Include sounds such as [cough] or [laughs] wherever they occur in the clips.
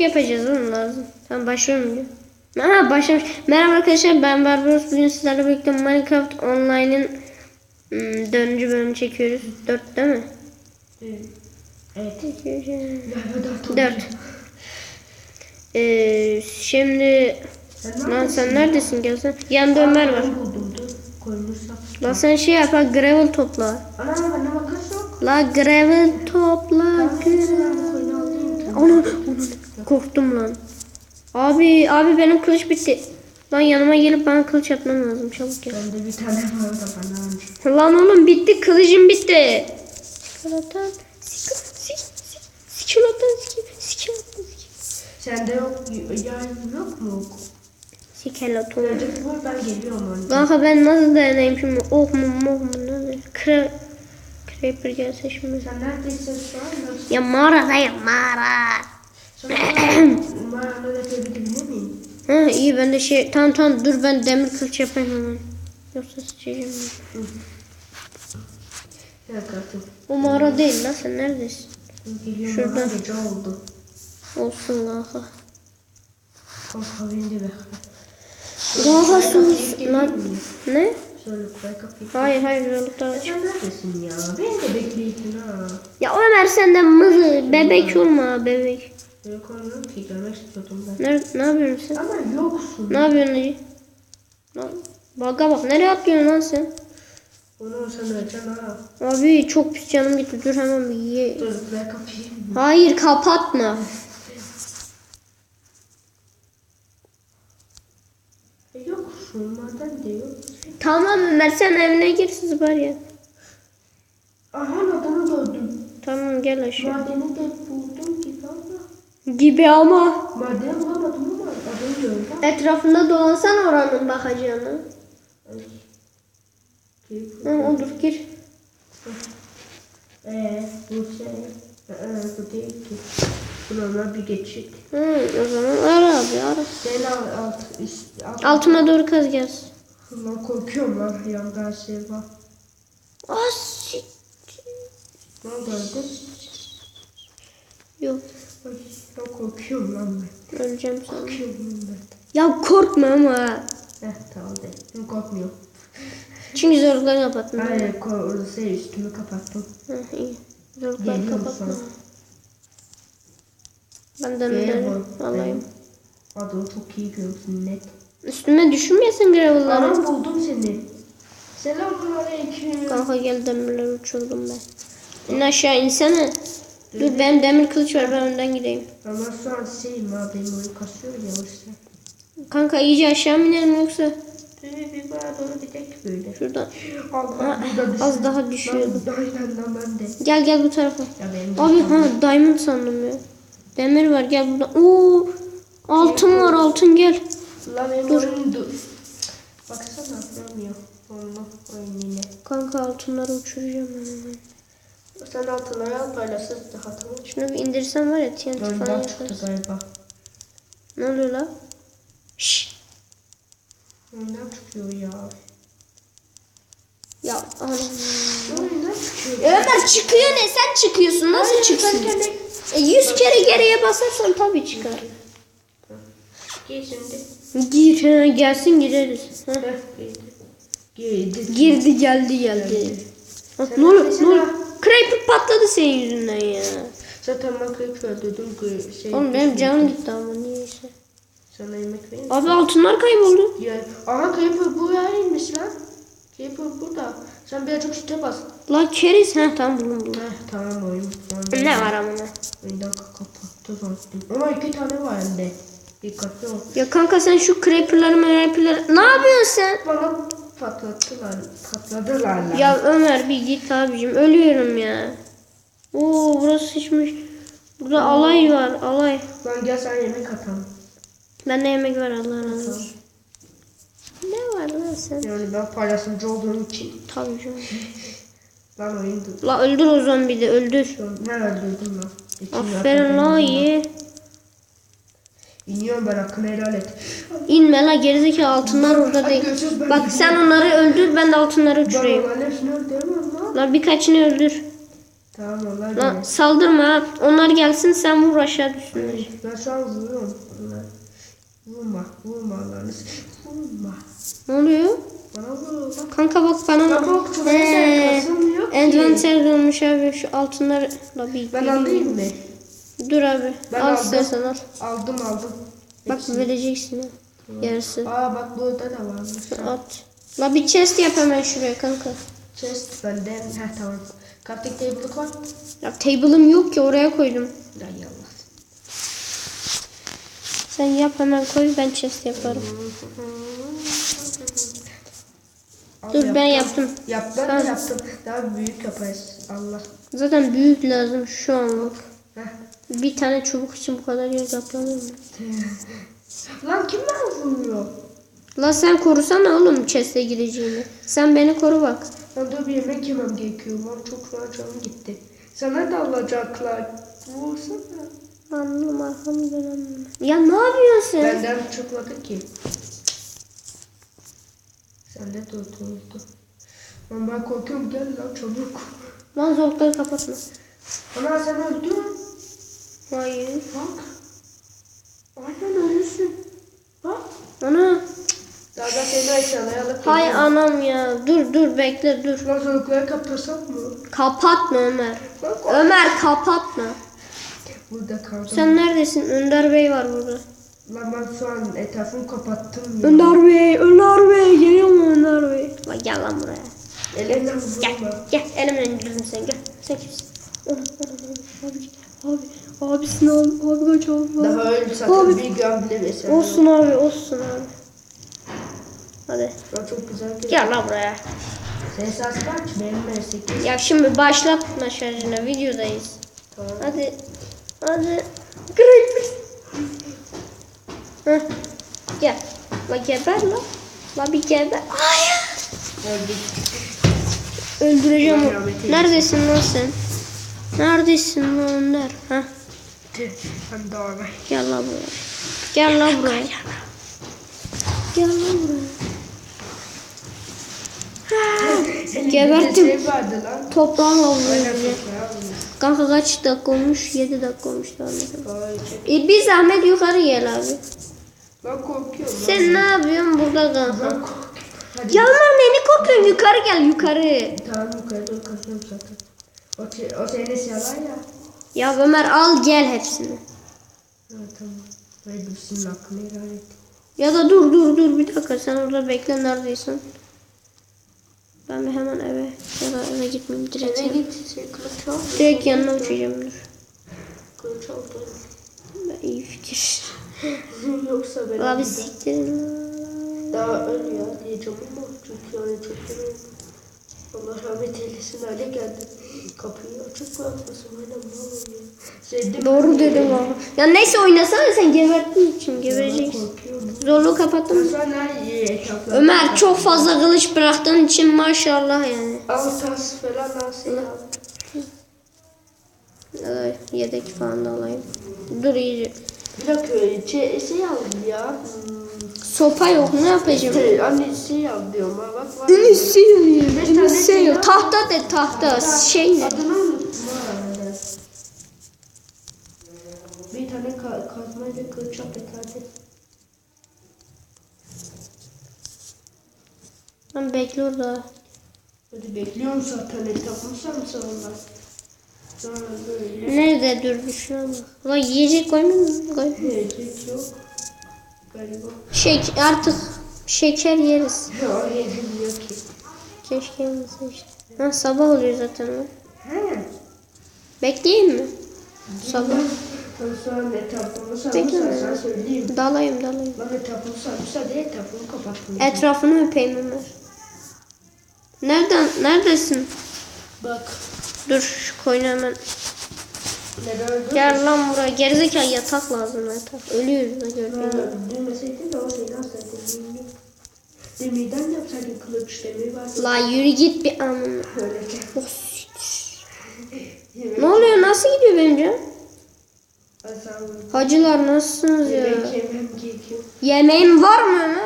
yapacağız oğlum lazım. Tamam başlıyorum diyor. Aha başlamış. Merhaba arkadaşlar ben Barbaros. Bugün sizlerle birlikte Minecraft Online'ın hmm, dördüncü bölümünü çekiyoruz. Dört değil mi? Evet. Çekiyoruz. Dört. Dört. Ee, şimdi lan sen neredesin gelsen. Yanında Ömer var. Buldumdu. Koymuşsak. La sen şey yap ha gravel topla. Ana bana makas yok. La gravel topla. Gravel. Onu, onu korktum lan. Abi abi benim kılıç bitti. Lan yanıma gelip bana kılıç atman lazım çabuk gel. Bende bir tane var da bana almış. Lan oğlum bitti kılıcım bitti. Skeleton. sik- sik- sik- Skeleton. sik- Skeleton. sik- Sende yok. Yani yok mu? Skeleton. Gelecek bu ben geliyorum önce. Kanka ben nasıl dayanayım şimdi? Oh mu moh mu nedir? Kre Creeper gelse şimdi. Sen neredesin şu an? Ya mağaradayım mağara. Ha iyi ben de şey tamam tamam dur ben demir kılıç yapayım hemen. Yoksa sıçacağım. O mağara değil lan sen neredesin? Geliyorum Şuradan. gece oldu. Olsun laha. Kanka beni de bekle. Sus. Lan ne? Hayır hayır yolukta aç. Neredesin ya? Beni de bekleyin ha. Ya Ömer senden mızı bebek olma bebek. Böyle koymuyorum ki görmek istiyordum ben. Nerede, ne yapıyorsun sen? Ama yoksun. Ne yapıyorsun Hacı? Baga bak nereye atlıyorsun lan sen? Onu sen öleceksin ha. Abi çok pis canım gitti dur hemen bir ye. Dur ver kapıyı. Hayır kapatma. E, Yoksun maden de yok. Tamam Ömer sen evine gir siz var ya. Aha adamı gördüm. Tamam gel aşağı. Madeni de ama. Gibi ama. Maden bulamadım ama. Etrafında dolansan oranın bakacağını. Hı, olur gir. Eee bu şey. Ee, bu değil ki. Bu normal bir geçit. Hı, o zaman ara abi ara. Sen al, alt, üst, alt. Altına doğru kaz gelsin. Lan korkuyorum lan yandan şey var. As. Ne gördün? Yok Ben korkuyorum lan ben. öleceğim sana. Korkuyorum ben. Ya korkma ama. Heh tamam de. Ben korkmuyorum. Çünkü zorlukları kapattım. Hayır kor şey üstümü kapattım. Hı, iyi. Zorlukları musun? Ben de mu? alayım. Adamı çok iyi görüyorsun net. Üstüme düşürmeyesin gravel'ları. Anam buldum seni. Selamünaleyküm. Kanka gel demirleri uçurdum ben. İn aşağı insene. Dur benim demir kılıç var ben önden gideyim. Ama şu an şeyim ha benim oyun kasıyor ya o yüzden. Kanka iyice aşağı mı inelim yoksa Dur bir bana doğru gidelim böyle. şuradan. Allah Ha, az daha düşüyordu. Aynen lan ben de. Gel gel bu tarafa. Ya benim Abi ha diamond sandım ya. Demir var gel buradan. Oo altın var altın gel. Lan benim oyun dur. Baksana yapmıyor. Allah oyun yine. Kanka altınları uçuracağım ben hemen. Sen altınları al paylaşırız daha tamam. Şunu bir indirsem var ya TNT falan Oyundan çıktı yaparız. galiba. Ne oluyor la? Şşş. Oyundan çıkıyor ya. Ya çıkıyor. Ömer çıkıyor ne? Sen çıkıyorsun. Nasıl çıksın? E, 100 kere geriye basarsan tabii çıkar. Giy şimdi. Gir ha, gelsin gireriz. Ha. Heh, giydi. Giydi. Girdi geldi geldi. Ne oluyor? Ne oluyor? Creeper patladı senin yüzünden ya. Zaten ben öldürdüm ki şey. Oğlum benim canım gitti ama niyeyse. Sana yemek vereyim. Abi altınlar kayboldu. Ya, aha kayıp bu yeriymiş lan. Kayıp burada. Sen birazcık üstte bas. La keriz. Ha tamam buldum buldum. Heh, tamam oyun. Ne var ama ne? Oyundan kapattı zaten. Ama iki tane var hem de. Dikkatli ol. Ya kanka sen şu creeper'ları creeper'ları ne yapıyorsun sen? Bana patlattılar. Patladılar lan. Ya Ömer bir git abicim ölüyorum ya. Oo burası sıçmış. Burada alay var alay. Lan gel sen yemek atalım. Bende yemek var Allah razı olsun. Ne var lan sen? Yani ben paylaşımcı olduğum için. Tabii canım. [laughs] Lan oyundu. La öldür o zombi de öldür. Ne öldürdüm lan. İçim Aferin la lan. iyi. İniyorum ben hakkını helal et. İnme la gerizekalı altınlar orada değil. Bak sen onları öldür ben de altınları uçurayım. La birkaçını öldür. Tamam onlar gelir. saldırma ha. Onlar gelsin sen vur aşağı düşsünler. Ben şu an vuruyorum. Vurma, vurma Allah'ını. Vurma. Ne oluyor? Bana vur bak. Kanka bak bana. Bak bak çok Ee. Envanter dönmüş abi şu altınları da bir. Ben alayım mı? Dur abi. Ben al aldım. istersen al. Aldım aldım. Bak vereceksin ya. Yarısı. Aa bak burada da varmış. At. La bir chest yap hemen şuraya kanka. Chest bende. Heh tamam. Crafting table'ı koy. Ya table'ım yok ki oraya koydum. Ay Allah. Sen yap hemen koy ben chest yaparım. Al, Dur ben yaptım. Yap ben de yaptım. Daha büyük yaparız. Allah. Zaten büyük lazım şu anlık. Bir tane çubuk için bu kadar yer kaplanır mı? [laughs] Lan kim bana vuruyor? La sen korusana oğlum chest'e gireceğini. Sen beni koru bak. Lan dur bir yemek yemem gerekiyor. Lan çok fena canım gitti. Sana da alacaklar. Vursana. Anladım arkamı dönemem. Ya ne yapıyorsun? Benden çıkmadı ki. Sen de durdurdu. Lan ben korkuyorum gel lan çabuk. Lan zorlukları kapatma. Ana sen öldün. Hayır. Bak. Aynen ölüsün. Bak. Ana. Daha da seni aşağıya alıp Hay geliyorum. anam ya. Dur dur bekle dur. Lan zorlukları kapasam mı? Kapatma Ömer. Lan kork- Ömer kapatma. Burada kaldım. Sen neredesin? Önder Bey var burada. Lan ben şu an etrafımı kapattım ya. Önder Bey, Önder Bey. Geliyor mu Önder Bey? La gel lan buraya. Elimden Gel, vurma. gel. Elimden indirdim seni. Gel. Sen kimsin? Ana, ana, ana, Abi, abi. Abisin abi. Abi kaç abi. Daha öyle zaten bir bile mesela. Olsun abi, olsun abi. Hadi. Lan çok güzel. Gel lan buraya. Ses az kaç? Benim meslek. Ya şimdi başlatma şarjına. Videodayız. Tamam. Hadi. Hadi. Great. Heh. Gel. La geber la. La bir geber. Hayır. Öldüreceğim. Neredesin lan sen? Neredesin lan Önder? Heh. Tüh, Ben doğru. Gel la buraya. Gel la buraya. Gel la buraya. Geberttim. Şey. Toprağın olmuyor. Kanka kaç dakika olmuş? 7 dakika olmuş daha. E bir zahmet yukarı gel abi. Ben korkuyorum. Sen ne yapıyorsun burada kanka? Ben korkuyorum. Hadi. Ya lan neni korkuyorsun? Yukarı gel yukarı. Tamam yukarı doğru kaçıyorum zaten. O, o senin yalan ya. Ya Ömer al gel hepsini. Evet tamam. Bir senin hakkını helal. Ya da dur dur dur bir dakika sen orada bekle neredeysen. Ben bir hemen eve ya da eve gitmeyeyim direkt. Eve git şey. Direkt yanına uçacağım dur. Kılıç. Ben iyi fikir. [laughs] Yoksa ben Abi de- siktirin. daha ölüyor diyeceğim ama çünkü öyle çok. Allah rahmet eylesin hale geldi. Kapıyı açık bırakmasın öyle ne Doğru dedim abi. Ya neyse oynasana sen geberttiğin için gebereceksin. Zorluğu etraflar. Ömer çok fazla kılıç bıraktığın için maşallah yani. Al tas falan alsın. Ay, Yedek falan da alayım. Dur iyice. Bir dakika şey, şey aldım ya. Hmm. Sopa yok ne yapacağım? Şey, anne şey al diyorum ha bak var. Ünisiyor Beş tane şey ya. var. Tahta de tahta. Şey ne? Adını unuttum. Bir tane ka kazmayla kılıç et hadi. Ben bekle orada. Hadi bekliyorum zaten etrafını sarımsa onlar. Sonra böyle. Nerede dur düşünüyorum. Ulan yiyecek koymadın mı? Koy. Yiyecek yok. Galiba. Şek artık şeker yeriz. Ya yedim yok ki. Keşke yemese işte. Ha, sabah oluyor zaten. lan. Bekleyeyim mi? Sabah. Ben sonra söyleyeyim. Dalayım dalayım. Lan etrafını sarımsa diye etrafını kapattım. Etrafını öpeyim Ömer. Nereden? Neredesin? Bak. Dur şu koyunu hemen. Gel lan buraya. Gerizekalı yatak lazım yatak. Ölüyoruz da de o seni hastaydın. Demirden yapsaydın kılıç demir varsa. La yürü git bir. Öyle Oh, ne oluyor? Nasıl gidiyor benim canım? Hacılar nasılsınız ya? Yemeğin var mı.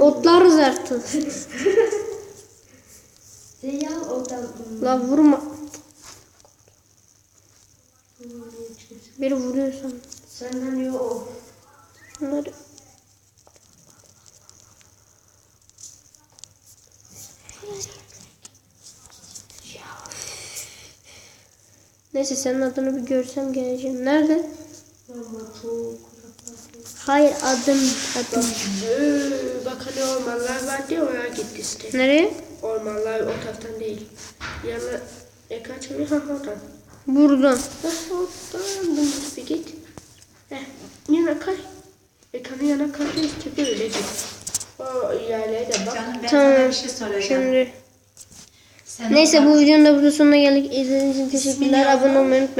Otlarız artık. [laughs] Zeyal oradan. La vurma. Biri vuruyor sana. Senden yok. Bunları... Neyse senin adını bir görsem geleceğim. Nerede? Hayır adım adım. Ee, bak hani ormanlar var diye oraya gitti işte. Nereye? Ormanlar o taraftan değil. Yana e kaç mı? Ha oradan. Buradan. Ha oradan dümdüz bir git. Heh, yana kay. Ekranı yana kay işte böyle git. O yerlere de bak. Canım ben Tamam. sana bir şey soracağım. Şimdi. Sen Neyse bu videonun da burada sonuna geldik. İzlediğiniz için teşekkürler. Abone olmayı unutmayın.